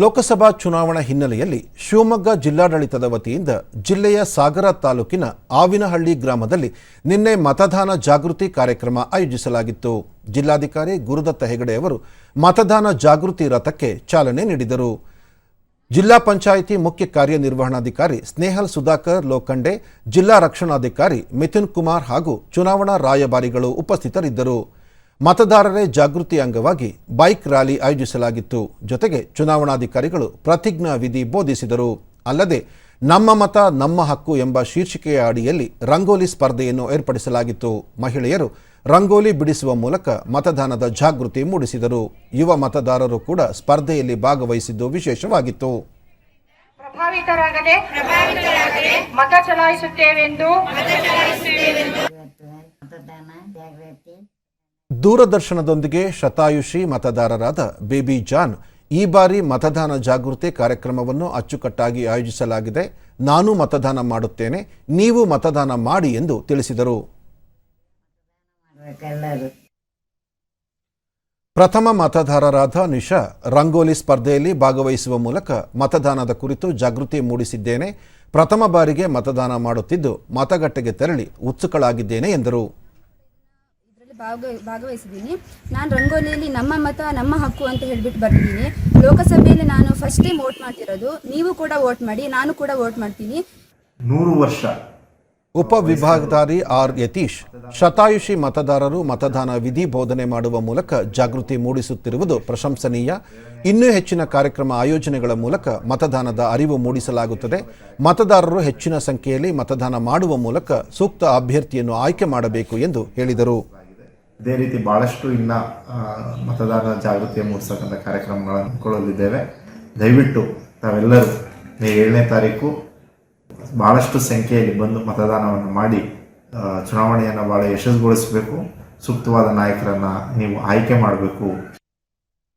ಲೋಕಸಭಾ ಚುನಾವಣಾ ಹಿನ್ನೆಲೆಯಲ್ಲಿ ಶಿವಮೊಗ್ಗ ಜಿಲ್ಲಾಡಳಿತದ ವತಿಯಿಂದ ಜಿಲ್ಲೆಯ ಸಾಗರ ತಾಲೂಕಿನ ಆವಿನಹಳ್ಳಿ ಗ್ರಾಮದಲ್ಲಿ ನಿನ್ನೆ ಮತದಾನ ಜಾಗೃತಿ ಕಾರ್ಯಕ್ರಮ ಆಯೋಜಿಸಲಾಗಿತ್ತು. ಜಿಲ್ಲಾಧಿಕಾರಿ ಗುರುದತ್ತ ಹೆಗಡೆ ಅವರು ಮತದಾನ ಜಾಗೃತಿ ರಥಕ್ಕೆ ಚಾಲನೆ ನೀಡಿದರು. ಜಿಲ್ಲಾ ಪಂಚಾಯಿತಿ ಮುಖ್ಯ ಕಾರ್ಯನಿರ್ವಹಣಾಧಿಕಾರಿ ಸ್ನೇಹಲ್ ಸುಧಾಕರ್ ಲೋಖಂಡೆ, ಜಿಲ್ಲಾ ರಕ್ಷಣಾಧಿಕಾರಿ ಮಿಥುನ್ ಕುಮಾರ್ ಹಾಗೂ ಚುನಾವಣಾ ರಾಯಭಾರಿಗಳು ಉಪಸ್ಥಿತರಿದ್ದರು. ಮತದಾರರೇ ಜಾಗೃತಿ ಅಂಗವಾಗಿ ಬೈಕ್ ರ್ಯಾಲಿ ಆಯೋಜಿಸಲಾಗಿತ್ತು. ಜೊತೆಗೆ ಚುನಾವಣಾಧಿಕಾರಿಗಳು ಪ್ರತಿಜ್ಞಾ ವಿಧಿ ಬೋಧಿಸಿದರು. ಅಲ್ಲದೆ ನಮ್ಮ ಮತ ನಮ್ಮ ಹಕ್ಕು ಎಂಬ ಶೀರ್ಷಿಕೆಯ ಅಡಿಯಲ್ಲಿ ರಂಗೋಲಿ ಸ್ಪರ್ಧೆಯನ್ನು ಏರ್ಪಡಿಸಲಾಗಿತ್ತು. ಮಹಿಳೆಯರು ರಂಗೋಲಿ ಬಿಡಿಸುವ ಮೂಲಕ ಮತದಾನದ ಜಾಗೃತಿ ಮೂಡಿಸಿದರು. ಯುವ ಮತದಾರರು ಕೂಡ ಸ್ಪರ್ಧೆಯಲ್ಲಿ ಭಾಗವಹಿಸಿದ್ದು ವಿಶೇಷವಾಗಿತ್ತು. ಪ್ರಭಾವಿತರಾಗದೆ ಮತ ಚಲಾಯಿಸುತ್ತೇವೆಂದು ಇವತ್ತು ಮತದಾನ ಜಾಗೃತಿ ದೂರದರ್ಶನದೊಂದಿಗೆ ಶತಾಯುಷಿ ಮತದಾರರಾದ ಬೇಬಿ ಜಾನ್ ಈ ಬಾರಿ ಮತದಾನ ಜಾಗೃತಿ ಕಾರ್ಯಕ್ರಮವನ್ನು ಅಚ್ಚುಕಟ್ಟಾಗಿ ಆಯೋಜಿಸಲಾಗಿದೆ. ನಾನು ಮತದಾನ ಮಾಡುತ್ತೇನೆ, ನೀವು ಮತದಾನ ಮಾಡಿ ಎಂದು ತಿಳಿಸಿದರು. ಪ್ರಥಮ ಮತದಾರರಾದ ನಿಶಾ ರಂಗೋಲಿ ಸ್ಪರ್ಧೆಯಲ್ಲಿ ಭಾಗವಹಿಸುವ ಮೂಲಕ ಮತದಾನದ ಕುರಿತು ಜಾಗೃತಿ ಮೂಡಿಸಿದ್ದೇನೆ. ಪ್ರಥಮ ಬಾರಿಗೆ ಮತದಾನ ಮಾಡುತ್ತಿದ್ದು ಮತಗಟ್ಟೆಗೆ ತೆರಳಿ ಉತ್ಸುಕಳಾಗಿದ್ದೇನೆ ಎಂದರು. ಭಾಗ ಭಾಗವಹಿಸಿದ್ದೀನಿ. ನಾನು ರಂಗೋಲಿಯಲ್ಲಿ ನಮ್ಮ ಮತ ನಮ್ಮ ಹಕ್ಕು ಅಂತ ಹೇಳಿಬಿಟ್ಟು ಬರ್ತೀನಿ ಲೋಕಸಭೆಯಲ್ಲಿ ನಾನು ಫಸ್ಟ್ ಟೈಮ್ ವೋಟ್ ಮಾಡ್ತಿರೋದು. ನೀವು ಕೂಡ ವೋಟ್ ಮಾಡಿ ನಾನು ಕೂಡ ವೋಟ್ ಮಾಡ್ತೀನಿ. ನೂರು ವರ್ಷ. ಉಪವಿಭಾಗಧಾರಿ ಆರ್ ಯತೀಶ್ ಶತಾಯುಷಿ ಮತದಾರರು ಮತದಾನ ವಿಧಿ ಬೋಧನೆ ಮಾಡುವ ಮೂಲಕ ಜಾಗೃತಿ ಮೂಡಿಸುತ್ತಿರುವುದು ಪ್ರಶಂಸನೀಯ. ಇನ್ನೂ ಹೆಚ್ಚಿನ ಕಾರ್ಯಕ್ರಮ ಆಯೋಜನೆಗಳ ಮೂಲಕ ಮತದಾನದ ಅರಿವು ಮೂಡಿಸಲಾಗುತ್ತದೆ. ಮತದಾರರು ಹೆಚ್ಚಿನ ಸಂಖ್ಯೆಯಲ್ಲಿ ಮತದಾನ ಮಾಡುವ ಮೂಲಕ ಸೂಕ್ತ ಅಭ್ಯರ್ಥಿಯನ್ನು ಆಯ್ಕೆ ಮಾಡಬೇಕು ಎಂದು ಹೇಳಿದರು. ಇದೇ ರೀತಿ ಭಾಳಷ್ಟು ಇನ್ನ ಮತದಾರರ ಜಾಗೃತಿ ಮೂಡಿಸತಕ್ಕಂಥ ಕಾರ್ಯಕ್ರಮಗಳನ್ನು ಕೊಡಲಿದ್ದೇವೆ ದಯವಿಟ್ಟು ತಾವೆಲ್ಲರೂ ಮೇ ಏಳನೇ ತಾರೀಕು ಭಾಳಷ್ಟು ಸಂಖ್ಯೆಯಲ್ಲಿ ಬಂದು ಮತದಾನವನ್ನು ಮಾಡಿ ಚುನಾವಣೆಯನ್ನು ಭಾಳ ಯಶಸ್ಸುಗೊಳಿಸಬೇಕು ಸೂಕ್ತವಾದ ನಾಯಕರನ್ನು ನೀವು ಆಯ್ಕೆ ಮಾಡಬೇಕು.